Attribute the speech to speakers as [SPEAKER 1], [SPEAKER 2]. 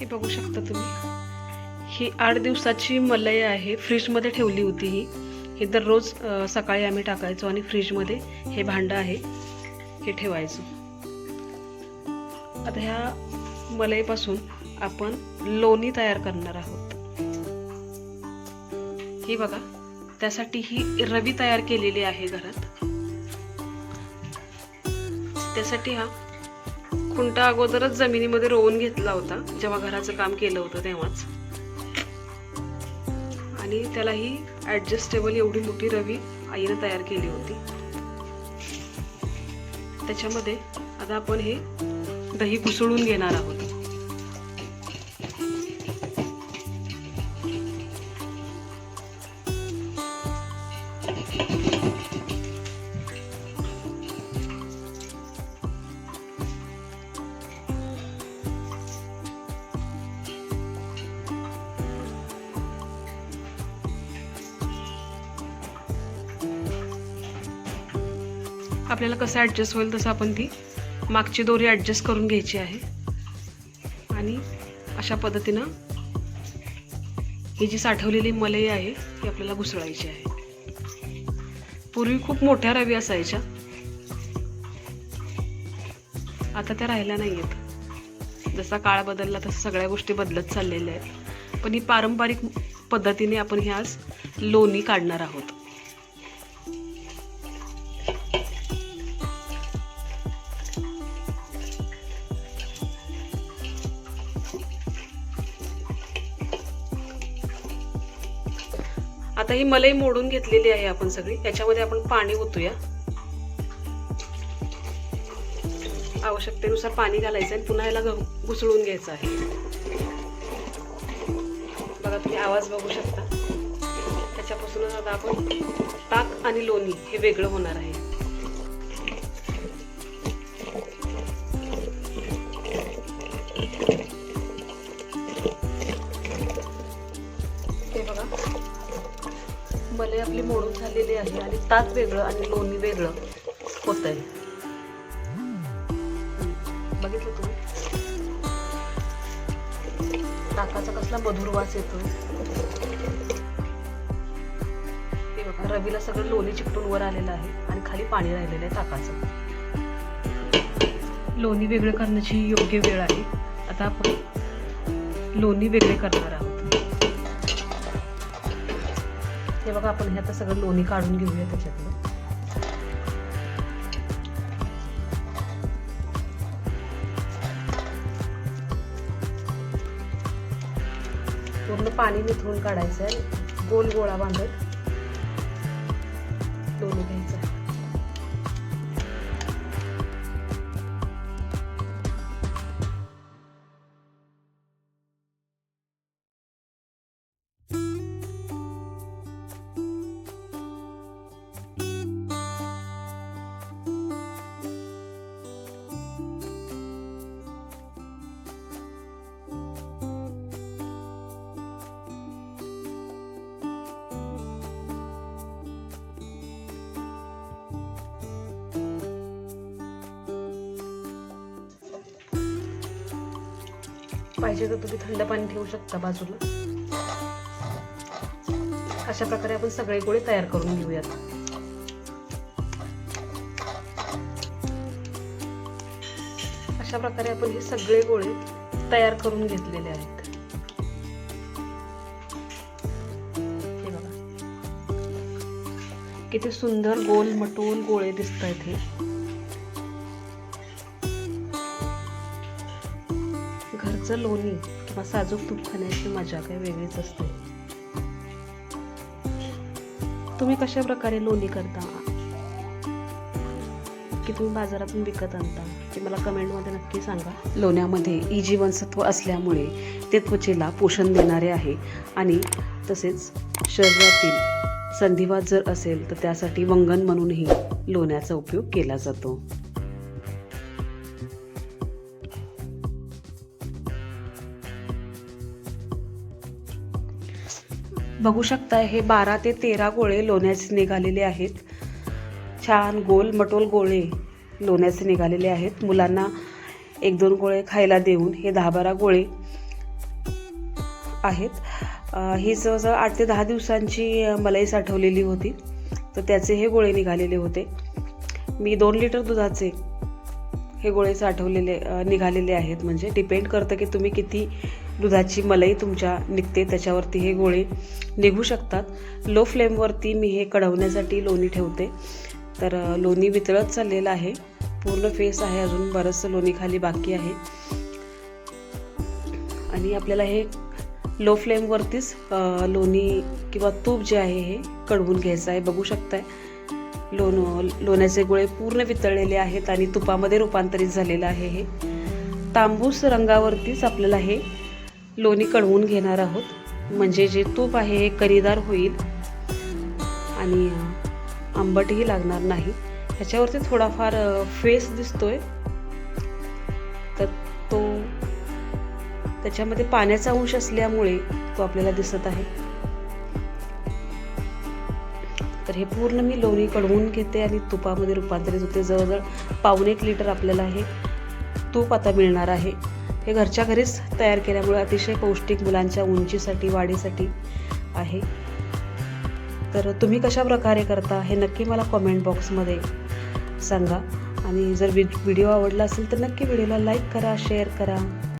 [SPEAKER 1] हे बघू शकता तुम्ही. ही आठ दिवसाची मलई आहे. फ्रीजमध्ये ठेवली होती ही. हे दररोज सकाळी आम्ही टाकायचो आणि फ्रीजमध्ये हे भांडं आहे. हे ठेवायचो. आता ह्या मलईपासून आपण लोणी तयार करणार आहोत. ही बघा त्यासाठी ही रवी तयार केलेली आहे घरात. त्यासाठी हा खुंटा अगोदरच जमिनीमध्ये रोवून घेतला होता. जेव्हा घराचं काम केलं होतं तेव्हाच. आणि त्याला ही ऍडजस्टेबल एवढी मोठी रवी आईनं तयार केली होती. त्याच्यामध्ये आता आपण हे दही घुसळून घेणार आहोत. आपल्याला कसं ॲडजस्ट होईल तसं आपण ती मागची दोरी ॲडजस्ट करून घ्यायची आहे. आणि अशा पद्धतीनं ही जी साठवलेली मलई आहे ती आपल्याला घुसळायची आहे. पूर्वी खूप मोठ्या रवी असायच्या. आता त्या राहिल्या नाही आहेत जसा काळ बदलला तसं सगळ्या गोष्टी बदलत चाललेल्या आहेत. पण ही पारंपरिक पद्धतीने आपण ह्या आज लोणी काढणार आहोत. आता ही मलई मोडून घेतलेली आहे आपण सगळी. याच्यामध्ये आपण पाणी ओतूया. आवश्यकतेनुसार पाणी घालायचं आणि पुन्हा याला घुसळून घ्यायचं आहे. बघा तुम्ही आवाज बघू शकता. त्याच्यापासूनच आता आपण ताक आणि लोणी हे वेगळं होणार आहे. आपली मोडून झालेली आहे आणि ताक वेगळं आणि लोणी वेगळं होत आहे बघितलं तुम्ही? ताकाचा कसला मधुर वास येतो. बघा रवीला सगळं लोणी चिकटून वर आलेलं आहे आणि खाली पाणी राहिलेलं आहे ताकाचं. लोणी वेगळं करण्याची योग्य वेळ आहे. आता आपण लोणी वेगळे करणार आहोत. हे बघा आपण हे आता सगळं लोणी काढून घेऊया त्याच्यातलं पूर्ण पाणी निथळून काढायचं आहे गोल गोळा बांधत लोणी घ्यायचं. पाहिजे तर तुम्ही थंड पाणी ठेवू शकता बाजूला. अशा प्रकारे आपण सगळे गोळे तयार करून घेऊयात. अशा प्रकारे आपण हे सगळे गोळे तयार करून घेतलेले आहेत. हे बघा. किती सुंदर गोल मटोल गोळे दिसत आहेत हे. घरचं लोणी किंवा साजूक तूप खाण्याची मजा काही वेगळीच असते. तुम्ही कशा प्रकारे लोणी करता? की तुम्ही बाजारातून विकत आणता? ते मला कमेंटमध्ये नक्की सांगा. लोण्यामध्ये ई जीवनसत्व असल्यामुळे ते त्वचेला पोषण देणारे आहे आणि तसेच शरीरातील संधिवात जर असेल तर त्यासाठी वंगण म्हणूनही लोण्याचा उपयोग केला जातो. बघू शकता हे बारा ते तेरा गोळे लोण्याचे निघालेले आहेत. छान गोल मटोल गोळे लोण्याचे निघालेले आहेत. मुलांना एक दोन गोळे खायला देऊन हे दहा बारा गोळे आहेत. ही जवळजवळ आठ ते दहा दिवसांची मलाई साठवलेली होती. तर त्याचे हे गोळे निघालेले होते. मी दोन लिटर दुधाचे हे गोळे साठवलेले निघालेले आहेत. म्हणजे डिपेंड करतं की तुम्ही किती दुधाची मलाई तुमच्या निघते त्याच्यावरती हे गोळे निघू शकतात. लो फ्लेमवरती मी हे कढवण्यासाठी लोणी ठेवते. तर लोणी वितळत चाललेलं आहे. पूर्ण फेस आहे अजून बरंचसं लोणी खाली बाकी आहे. आणि आपल्याला हे लो फ्लेमवरतीच लोणी किंवा तूप जे आहे हे कढवून घ्यायचं आहे. बघू शकताय. लोण लोण्याचे गोळे पूर्ण वितळलेले आहेत आणि तुपामध्ये रूपांतरित झालेलं आहे हे. तांबूस रंगावरतीच आपल्याला हे लोणी कढवून घेणार आहोत. म्हणजे जे तूप आहे हे करीदार होईल. आणि आंबटही लागणार नाही. ह्याच्यावरती थोडाफार फेस दिसतोय. तर तो त्याच्यामध्ये पाण्याचा अंश असल्यामुळे तो आपल्याला दिसत आहे. तर हे पूर्ण मी लोणी कढवून घेते आणि तुपामध्ये रूपांतरित होते. जवळजवळ पावणे एक लिटर आपल्याला हे तूप आता मिळणार आहे. हे घरच्या घरीच तयार केल्यामुळे अतिशय पौष्टिक मुलांच्या उंचीसाठी वाढीसाठी आहे. तर तुम्ही कशा प्रकारे करता हे नक्की मला कॉमेंट बॉक्समध्ये सांगा. आणि जर व्हिडिओ आवडला असेल तर नक्की व्हिडिओला लाईक करा शेअर करा.